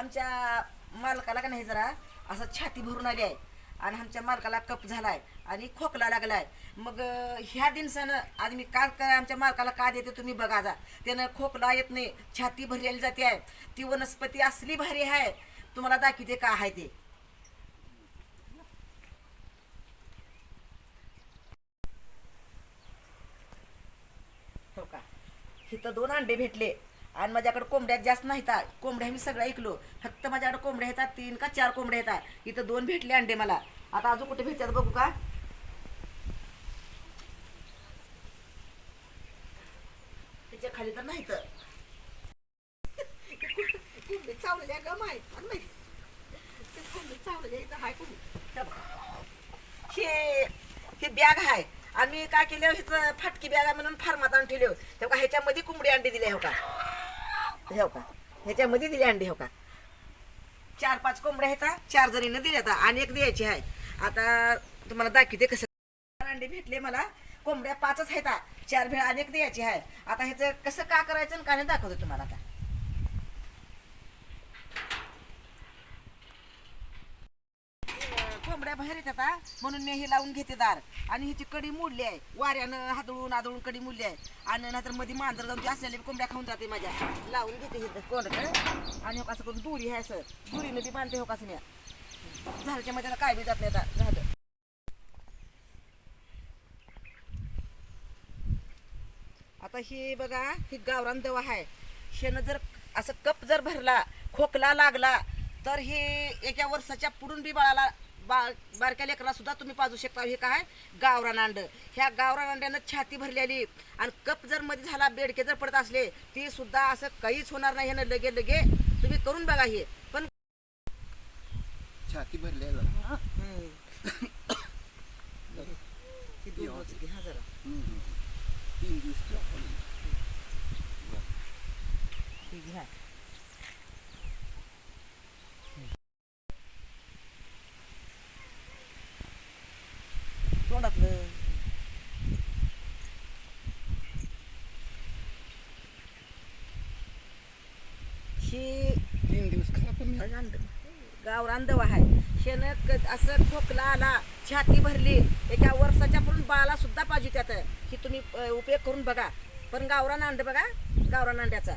आमच्या मालकाला का नाही जरा असं छाती भरून आली आहे. आणि आमच्या मालकाला कप झालाय आणि खोकला लागला आहे मग ह्या दिवसानं आज मी का काय आमच्या मालकाला का देते तुम्ही बघा जा. त्यानं खोकला येत नाही छाती भरलेली जाते आहे. ती वनस्पती असली भारी आहे. तुम्हाला दाखवते का आहे ते. हो का? इथं दोन अंडे भेटले. आणि माझ्याकडे कोंबड्या जास्त नाहीत. कोंबड्या मी सगळं ऐकलो. फक्त माझ्याकडे कोंबड्या येतात तीन का चार कोंबड्या येतात. इथं दोन भेटले अंडे मला. आता अजून कुठे भेटतात बघू का? त्याच्याखाली तर नाही तर कोंबडी चावलेल्या ग माहीत कोंबडी चावलेल्या इथं हाय कोंबडी हे बॅग आहे आणि मी काय केलं ह्याचं फाटकी बॅग आहे म्हणून फार्मात आणून ठेवले. तेव्हा ह्याच्यामध्ये कोंबडी अंडी दिले हो का हो का? ह्याच्यामध्ये दिली अंडी हो का? चार पाच कोंबड्या आहेत चार जणीनं दिल्या आता आणि एक द्यायची आहे. आता तुम्हाला दाखवते कसं अंडे भेटले मला. कोंबड्या पाचच आहेत चार भेळ अनेक द्यायची आहे. आता ह्याचं कसं का करायचं आणि का नाही दाखवतो तुम्हाला आता. कड्या बाहेर येतात हा, म्हणून मी हे लावून घेते दार. आणि ह्याची कडी मोडली आहे. वाऱ्यानं हादळून आदळून कडी मोडली आहे. आणि नाहीतरमध्ये मांजर जाऊन ती असलेल्या कोंबड्या खाऊन जाते माझ्या. लावून घेते हे कोंडक आणि हो कसं करून दुरी आहे सर दुरीनं बी बांधते हो कसं मी. झाडच्या मध्ये आता काय बी जात नाही आता झालं आता हे बघा ही गावरान दवा आहे. शेण जर असं कप जर भरला खोकला लागला तर हे एका वर्षाच्या पुढून बी बाळाला बा बारक्या लेकराला सुद्धा तुम्ही पाजू शकता. हे काय? गावरान अंड. ह्या गावरान अंड्यानं छाती भरलेली. आणि कप जर मध्ये झाला बेडके जर पडत असले ती सुद्धा असं काहीच होणार नाही. ह्यानं लगे लगे तुम्ही करून बघा हे. पण छाती भरलेला. घ्या. तोंडातलं ही तीन दिवस खा गावरान आहे शेण क- असं खोकला आला छाती भरली एका वर्षाच्या पुढून बाळाला सुद्धा पाहिजे त्यात ही तुम्ही उपयोग करून बघा. पण गावरान अंड बघा. गावरान अंड्याचा